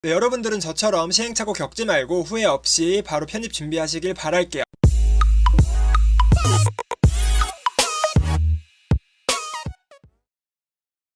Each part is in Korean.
네, 여러분들은 저처럼 시행착오 겪지 말고 후회 없이 바로 편입 준비하시길 바랄게요.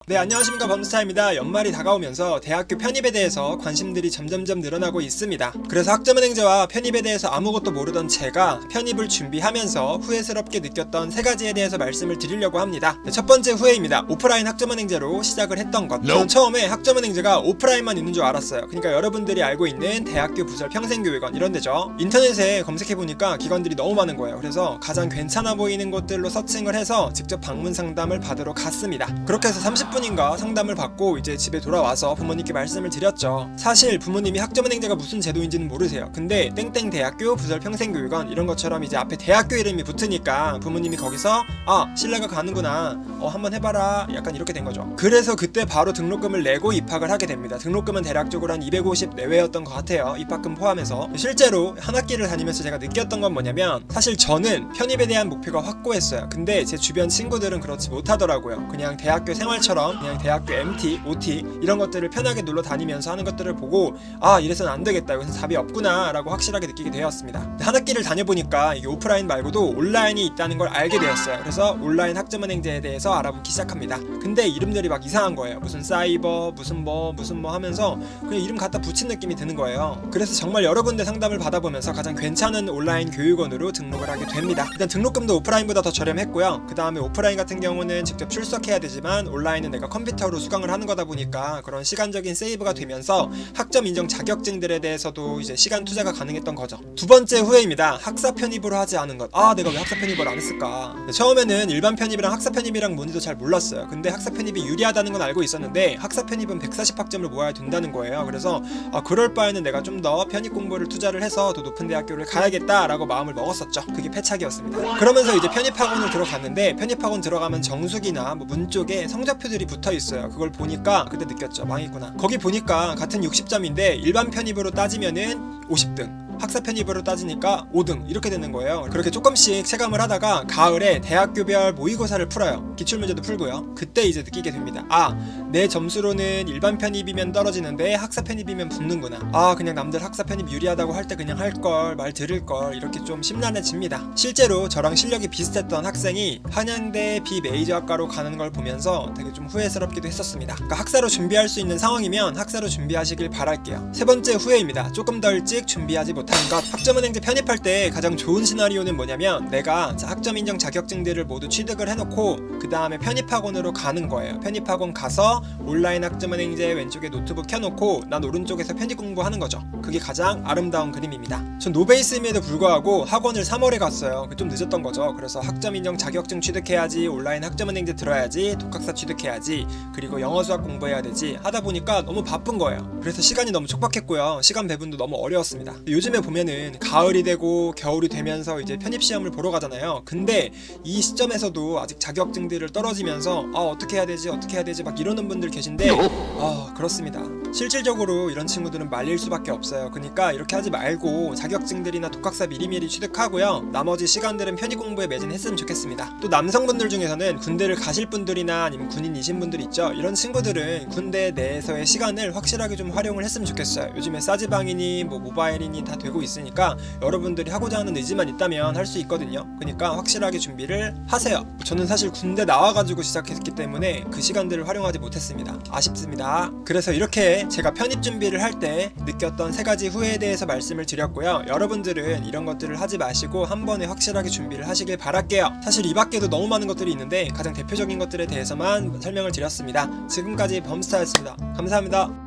네, 안녕하십니까. 범스타입니다. 연말이 다가오면서 대학교 편입에 대해서 관심들이 점점점 늘어나고 있습니다. 그래서 학점은행제와 편입에 대해서 아무것도 모르던 제가 편입을 준비하면서 후회스럽게 느꼈던 세 가지에 대해서 말씀을 드리려고 합니다. 네, 첫 번째 후회입니다. 오프라인 학점은행제로 시작을 했던 것. 저는 처음에 학점은행제가 오프라인만 있는 줄 알았어요. 그러니까 여러분들이 알고 있는 대학교 부설 평생교육원 이런 데죠. 인터넷에 검색해보니까 기관들이 너무 많은 거예요. 그래서 가장 괜찮아 보이는 곳들로 서칭을 해서 직접 방문 상담을 받으러 갔습니다. 그렇게 해서 30 분인가 상담을 받고 이제 집에 돌아와서 부모님께 말씀을 드렸죠. 사실 부모님이 학점은행제가 무슨 제도인지는 모르세요. 근데 땡땡 대학교 부설 평생교육원 이런 것처럼 이제 앞에 대학교 이름이 붙으니까 부모님이 거기서 아 신라가 가는구나 어 한번 해봐라 약간 이렇게 된 거죠. 그래서 그때 바로 등록금을 내고 입학을 하게 됩니다. 등록금은 대략적으로 한 250 내외였던 것 같아요. 입학금 포함해서 실제로 한 학기를 다니면서 제가 느꼈던 건 뭐냐면 사실 저는 편입에 대한 목표가 확고했어요. 근데 제 주변 친구들은 그렇지 못하더라고요. 그냥 대학교 생활처럼 그냥 대학교 MT, OT 이런 것들을 편하게 놀러 다니면서 하는 것들을 보고 아 이래서는 안 되겠다. 이것은 답이 없구나라고 확실하게 느끼게 되었습니다. 한 학기를 다녀보니까 이게 오프라인 말고도 온라인이 있다는 걸 알게 되었어요. 그래서 온라인 학점은행제에 대해서 알아보기 시작합니다. 근데 이름들이 막 이상한 거예요. 무슨 사이버, 무슨 뭐, 무슨 뭐 하면서 그냥 이름 갖다 붙인 느낌이 드는 거예요. 그래서 정말 여러 군데 상담을 받아보면서 가장 괜찮은 온라인 교육원으로 등록을 하게 됩니다. 일단 등록금도 오프라인보다 더 저렴했고요. 그 다음에 오프라인 같은 경우는 직접 출석해야 되지만 온라인은 내가 컴퓨터로 수강을 하는 거다 보니까 그런 시간적인 세이브가 되면서 학점 인정 자격증들에 대해서도 이제 시간 투자가 가능했던 거죠. 두 번째 후회입니다. 학사 편입으로 하지 않은 것. 아, 내가 왜 학사 편입을 안 했을까? 네, 처음에는 일반 편입이랑 학사 편입이랑 뭔지도 잘 몰랐어요. 근데 학사 편입이 유리하다는 건 알고 있었는데 학사 편입은 140학점을 모아야 된다는 거예요. 그래서 아, 그럴 바에는 내가 좀 더 편입 공부를 투자를 해서 더 높은 대학교를 가야겠다라고 마음을 먹었었죠. 그게 패착이었습니다. 그러면서 이제 편입학원을 들어갔는데 편입학원 들어가면 정수기나 뭐 문 쪽에 성적표들이 붙어 있어요. 그걸 보니까 그때 느꼈죠. 망했구나. 거기 보니까 같은 60점인데 일반 편입으로 따지면은 50등. 학사 편입으로 따지니까 5등 이렇게 되는 거예요. 그렇게 조금씩 체감을 하다가 가을에 대학교별 모의고사를 풀어요. 기출 문제도 풀고요. 그때 이제 느끼게 됩니다. 아, 내 점수로는 일반 편입이면 떨어지는데 학사 편입이면 붙는구나. 아, 그냥 남들 학사 편입 유리하다고 할 때 그냥 할 걸, 말 들을 걸 이렇게 좀 심란해집니다. 실제로 저랑 실력이 비슷했던 학생이 한양대 비메이저 학과로 가는 걸 보면서 되게 좀 후회스럽기도 했었습니다. 그러니까 학사로 준비할 수 있는 상황이면 학사로 준비하시길 바랄게요. 세 번째 후회입니다. 조금 더 일찍 준비하지 못한 것. 학점은행제 편입할 때 가장 좋은 시나리오는 뭐냐면 내가 자, 학점 인정 자격증들을 모두 취득을 해놓고 그 다음에 편입학원으로 가는 거예요. 편입학원 가서 온라인 학점은행제 왼쪽에 노트북 켜놓고 난 오른쪽에서 편입 공부하는 거죠. 그게 가장 아름다운 그림입니다. 전 노베이스임에도 불구하고 학원을 3월에 갔어요. 좀 늦었던 거죠. 그래서 학점 인정 자격증 취득해야지 온라인 학점은행제 들어야지 독학사 취득해야지 그리고 영어 수학 공부해야 되지 하다 보니까 너무 바쁜 거예요. 그래서 시간이 너무 촉박했고요. 시간 배분도 너무 어려웠습니다. 요즘에 보면은 가을이 되고 겨울이 되면서 이제 편입 시험을 보러 가잖아요. 근데 이 시점에서도 아직 자격증들을 떨어지면서 아 어떻게 해야 되지 어떻게 해야 되지 막 이러는 분들 계신데 아 그렇습니다. 실질적으로 이런 친구들은 말릴 수밖에 없어요. 그러니까 이렇게 하지 말고 자격증들이나 독학사 미리미리 취득하고요. 나머지 시간들은 편입 공부에 매진했으면 좋겠습니다. 또 남성분들 중에서는 군대를 가실 분들이나 아니면 군인이신 분들 있죠. 이런 친구들은 군대 내에서의 시간을 확실하게 좀 활용을 했으면 좋겠어요. 요즘에 싸지방이니 뭐 모바일이니 다 되고 있으니까 여러분들이 하고자 하는 의지만 있다면 할 수 있거든요. 그러니까 확실하게 준비를 하세요. 저는 사실 군대 나와가지고 시작했기 때문에 그 시간들을 활용하지 못했습니다. 아쉽습니다. 그래서 이렇게 제가 편입 준비를 할 때 느꼈던 세 가지 후회에 대해서 말씀을 드렸고요. 여러분들은 이런 것들을 하지 마시고 한 번에 확실하게 준비를 하시길 바랄게요. 사실 이 밖에도 너무 많은 것들이 있는데 가장 대표적인 것들에 대해서만 설명을 드렸습니다. 지금까지 범스타였습니다. 감사합니다.